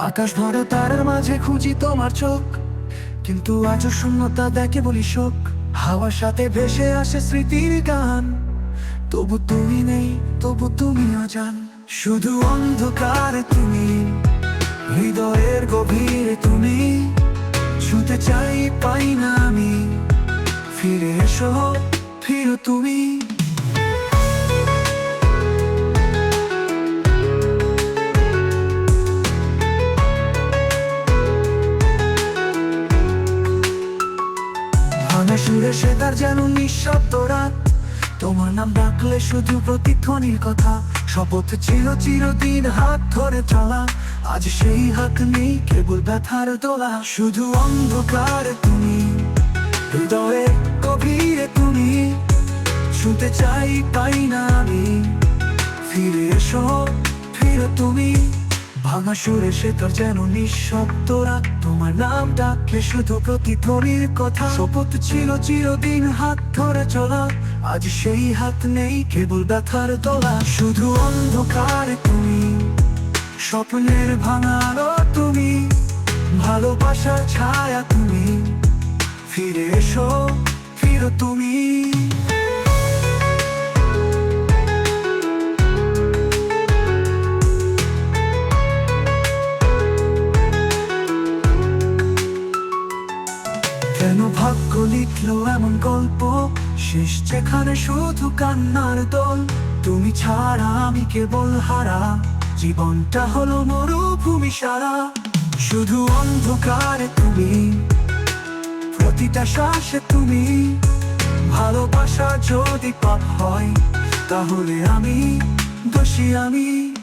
আকাশ ভরা তারার মাঝে খুঁজি তোমার চোখ। কিন্তু আজও শূন্যতা দেখে বলি শোক। হাওয়ার সাথে ভেসে আসে স্মৃতির গান। তবু তুমি নেই, তবু তুমি অজান। শুধু অন্ধকারে তুমি, হৃদয়ের গভীরে তুমি। ছুতে চাই, পাই না আমি। ফিরে এসো, ফিরো তুমি। সুরে সে তার যেন নিঃশব্দ রাত। তোমার নাম ডাকলে শুধু প্রতিধ্বনির কথা। শপথ ছিল চিরদিন হাত ধরে চলা। আজ সেই হাত নেই, কেবল ব্যথার দোলা। শুধু অন্ধকার তুমি, হৃদয়ে গভীরে তুমি। শুনতে চাই, পাই না আমি। ফিরে এসো, ফিরে তুমি। ভাঙা সুরে সে তোর যেন নিঃশব্দরা তোমার নাম ডাকলে শুধু প্রতিধ্বনির কথা। শপথ ছিল চিরদিন হাত ধরে চলা। আজ সেই হাত নেই, কেবল ব্যথার তোলা শুধু অন্ধকার তুমি, স্বপ্নের ভাঙারও তুমি, ভালোবাসার ছায়া তুমি। ফিরে এসো, ফিরো তুমি। কেন ভাগ্য লিখল এমন গল্প। শেষ যেখানে শুধু কান্নার দল। তুমি ছাড়া আমি কেবল হারা। জীবনটা হলো মরুভূমি সারা। শুধু অন্ধকারে তুমি। প্রতিটা শ্বাসে তুমি। ভালোবাসা যদি পাপ হয়, তাহলে আমি দোষী আমি।